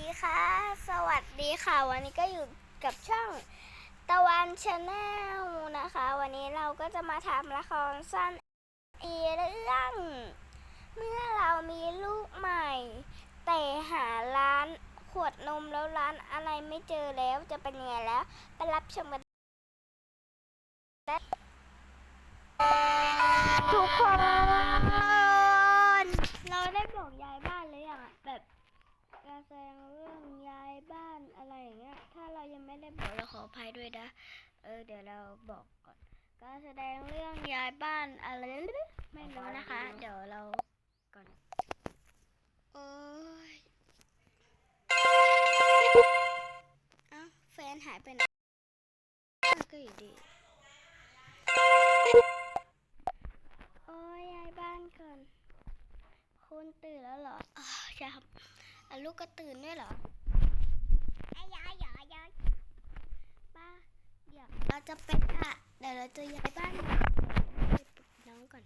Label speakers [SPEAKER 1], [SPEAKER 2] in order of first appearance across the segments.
[SPEAKER 1] ดีค่ะ สวัสดีค่ะ วันนี้ก็อยู่กับช่องตะวันชาแนลนะคะ วันนี้เราก็จะมาทำละครสั้นอีเรื่อง เมื่อเรามีลูกใหม่ แต่หาร้านขวดนมแล้วร้านอะไรไม่เจอแล้วจะเป็นยังไงแล้วไปรับชมกันทุกคน เราได้บอกยายบ้านหรือยังอะแบบ การแสดงเรื่องย้ายบ้านอะไรอย่างเงี้ย ถ้าเรายังไม่ได้บอกเราขออภัยด้วยนะ เออ เดี๋ยวเราบอกก่อนการแสดงเรื่องย้ายบ้านอะไรไม่รู้นะคะ เดี๋ยวเราก่อนโอ้ยเอ้าแฟนหายไปไหนอ้าวก็อยู่ดีโอ้ยย้ายบ้านก่อน คุณตื่นแล้วเหรออ๋อใช่ครับอะลูกก็ตื่นด้วยเหรอไอ้ยา ยยายยายป้าเดี๋ยวเราจะไปอะเดี๋ยวเราจะย้ายบ้านไปปลุกน้องก่อน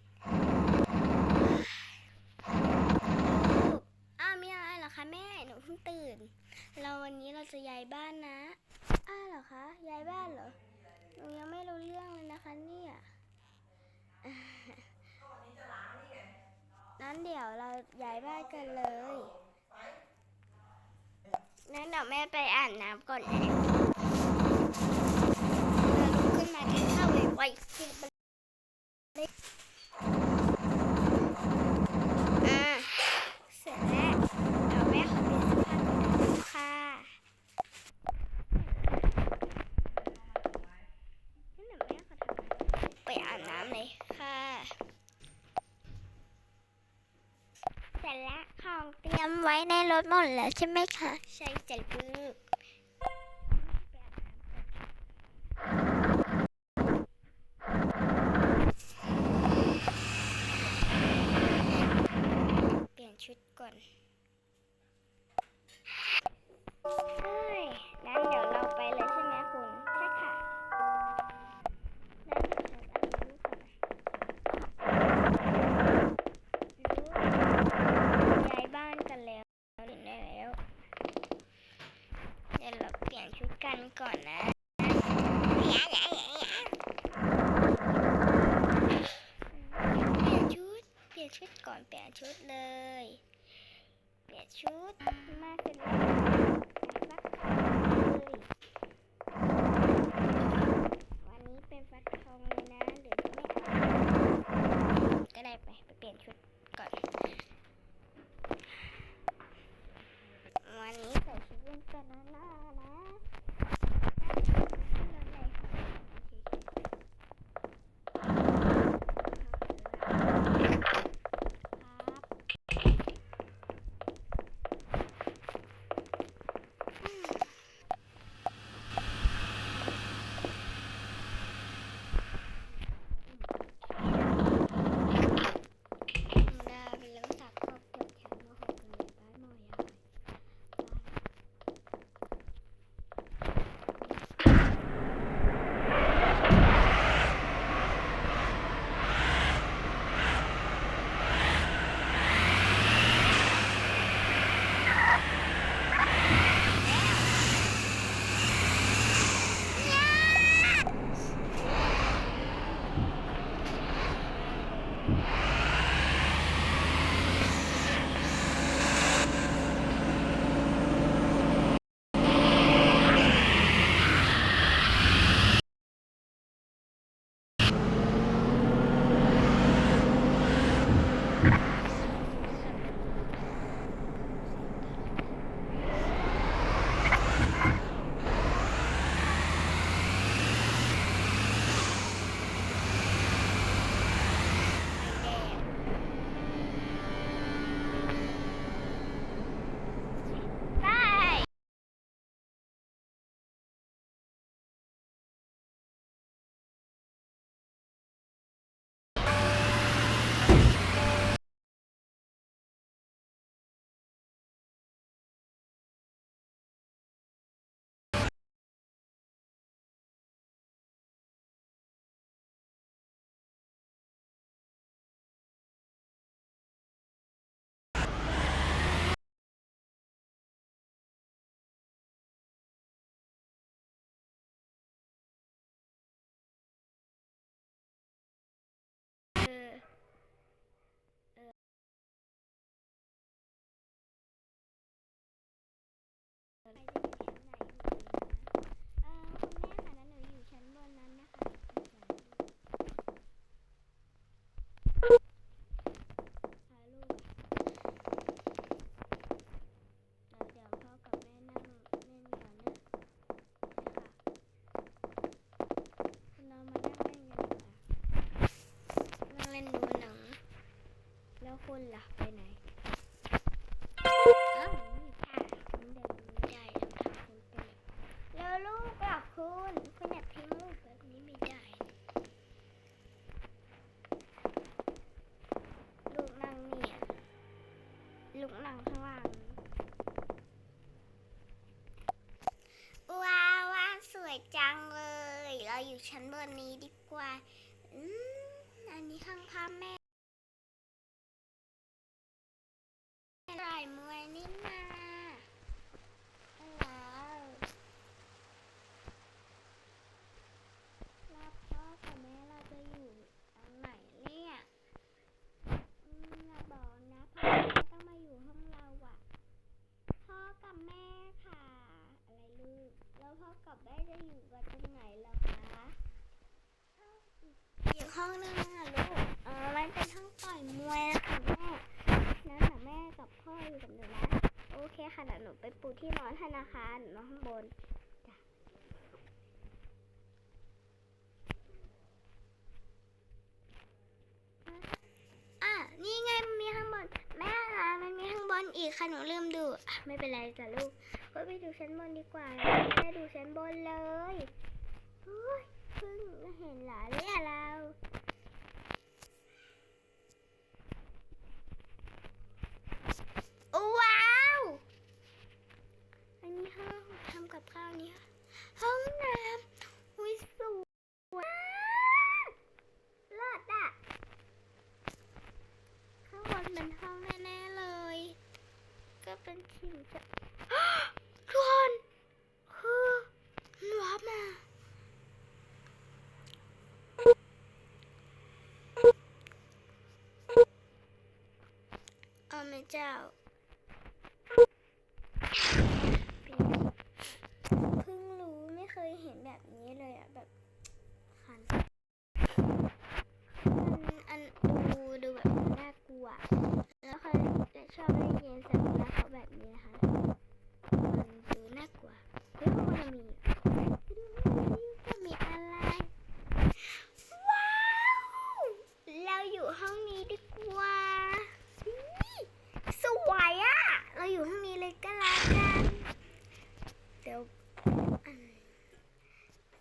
[SPEAKER 1] อ้าวมีอะไรเหรอคะแม่หนูเพิ่งตื่น เราวันนี้เราจะย้ายบ้านนะอ้าวเหรอคะย้ายบ้านเหรอหนูยังไม่รู้เรื่องเลยนะคะเนี่ยนั้นเดี๋ยวเราย้ายบ้านกันเลย นั้นเดี๋ยวแม่ไปอาบน้ำก่อนนะลุกขึ้นมากินข้าวไวๆกินไปเลยอ่าเสร็จแล้วเดี๋ยวแม่ขอเปลี่ยนเสื้อผ้าก่อนนะค่ะงั้นเดี๋ยวแม่ขอทำไปอาบน้ำเลยค่ะ เสร็จแล้วของเตรียม ไว้ในรถหมดแล้วใช่ไหมคะ ใช่จ้ะลูก เป ล่ะไปไหนอ้าวนี่ค่ะมันเดินไม่ได้ต้องทำเป็นแล้วลูกล่ะคุณคุณอยากทิ้งลูกแบบนี้ไม่ได้ ลูกนั่งเนี่ย ลูกนั่งข้างล่างว้าวว้าสวยจังเลย เราอยู่ชั้นบนนี้ดีกว่า อืม อันนี้ข้างพ่อแม่ลายมวยนี่นาว้าวแล้วพ่อกับแม่เราจะอยู่ตรงไหนเนี่ยอืมอย่าบอกนะพ่อกับแม่ต้องมาอยู่ห้องเราอะพ่อกับแม่ค่ะ อะไรลูก แล้วพ่อกับแม่จะอยู่กันตรงไหนล่ะคะอีกห้องนึงอะลูกอ๋อมันเป็นห้องต่อยมวยนะคะแม่ นั้นน่ะแม่กับพ่ออยู่กับหนูนะ โอเคค่ะเดี๋ยวหนูไปปูที่นอนให้นะคะหนูนอนข้างบนจ้ะอะนี่ไงมันมีข้างบน แม่คะมันมีข้างบนอีก ค่ะหนูลืมดูไม่เป็นไรจ้ะลูกก็ไปดูชั้นบนดีกว่าไม่ได้ดูชั้นบนเลยโอ้ยเพิ่งเห็นเหรอเนี่ยเราว้าว อันนี้ห้องทำกับข้าวนี่ห้องน้ำอุ้ยสวยเลิศอะข้างบนเป็นห้องแน่ๆเลย ก็เป็นชิงจะ ทุกคนคือหนูรับมา เจ้าเพิ่งรู้ไม่เคยเห็นแบบนี้เลยอะแบบคันมันอันดูดูแบบน่ากลัว แล้วเขาชอบได้ยินเสียงเวเขาแบบนี้นะคะมันดูน่ากลัวเฮ้ยมันมีจะมีอะไร ว้าว เราอยู่ห้องนี้ดีกว่าอุ๊ยสวยอะ เราอยู่ห้องนี้เลยก็แล้วกัน เดี๋ยวอืม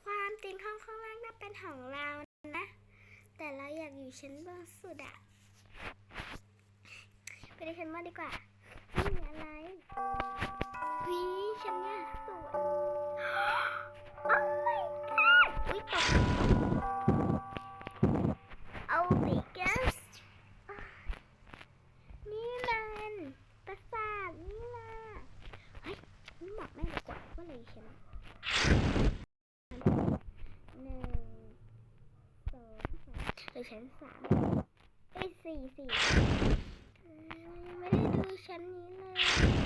[SPEAKER 1] ความจริงห้องข้างล่างน่าเป็นของเรานะ แต่เราอยากอยู่ ชั้นบนสุดอะไปดูชั้นบนดีกว่าไม่มีอะไร ชั้นสามไอ้สี่สี่ยังไม่ได้ดูชั้นนี้เลย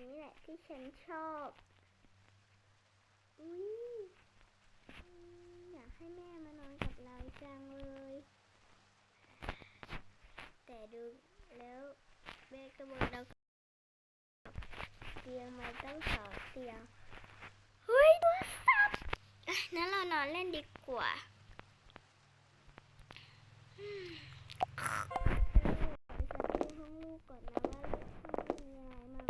[SPEAKER 1] นี้แหละที่ฉันชอบ อุ้ยอยากให้แม่มานอนกับเราจังเลย แต่ดูแล้วแม่ก็บอกเราเตียงมันต้งสองเตียง เฮ้ยโทรศัพท์อะนั้นเรานอนเล่นดีกว่าอืมเดี๋ยวขอจะดูห้องลูกก่อนนะว่าลูกมีอะไรมั่ง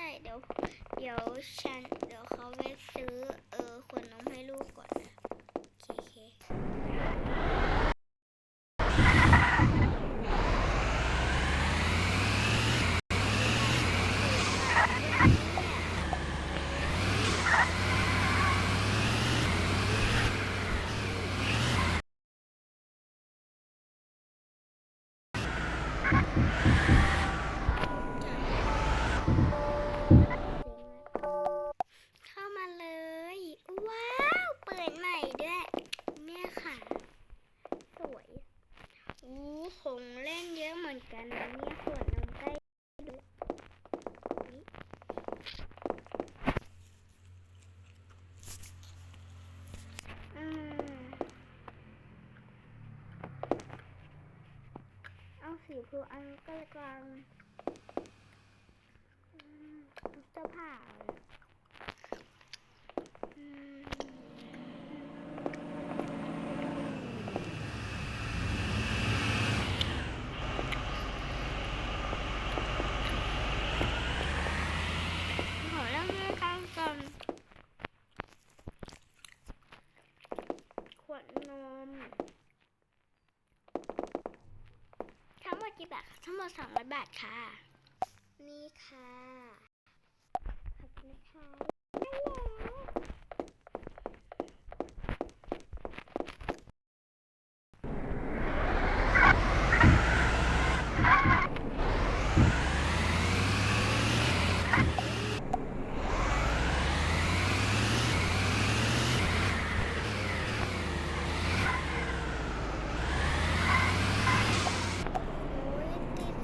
[SPEAKER 1] ช่เดี๋ยว เดี๋ยวฉันเดี๋ยวเขาไปซื้อเออขวดนมให้ลูกก่อนนะโอเคโอเค เข้ามาเลย ว้าว เปิดใหม่ด้วยเนี่ยค่ะ สวยอู้ของเล่นเยอะเหมือนกันนะเนี่ยขวดนมใกล้ด้วยนี่อืมเอาสีพูอันกลางอืมเสื้อผ้าเลยอืมขอเล่าเรื่องกันก่อนขวดนม ทั้งหมด กี่บาทคะทั้งหมดสองร้อยบาทค่ะ นี่ค่ะ ขอบคุณค่ะได้แล้วโอ้ยติด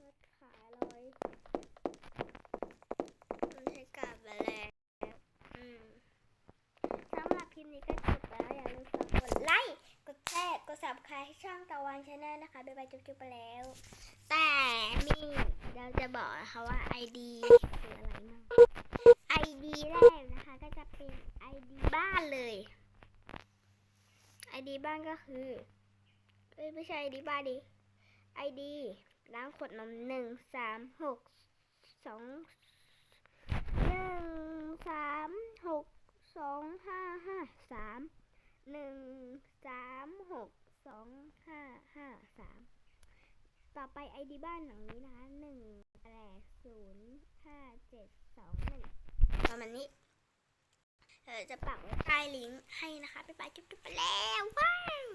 [SPEAKER 1] รถขาลอยมันใช้กลับมาแล้วอืมสำหรับคลิปนี้ก็จบไปแล้ว อย่าลืมฝากกดไลค์ กดแชร์ กด subscribe ให้ช่องตะวันชาแนลนะคะบ๊ายบายจุ๊บๆไปแล้ว แต่มีเราจะบอกนะคะว่า ID คืออะไรมั่ง ID แรกนะคะก็จะเป็น ID บ้านเลย ID บ้านก็คือเอ้ยไม่ใช่ ID บ้านดิ ID ล้างขวดนมหนึ่งสามหกสองหนึ่งสามหกสองห้าห้าสามหนึ่งสามหก สองห้าห้าสามต่อไปไอดีบ้านหลังนี้นะคะหนึ่งแปดศูนย์ห้าเจ็ดสองหนึ่งประมาณนี้เออจะปักไว้ใต้ลิงก์ให้นะคะไปไปจุ๊บๆไปแล้วว้าว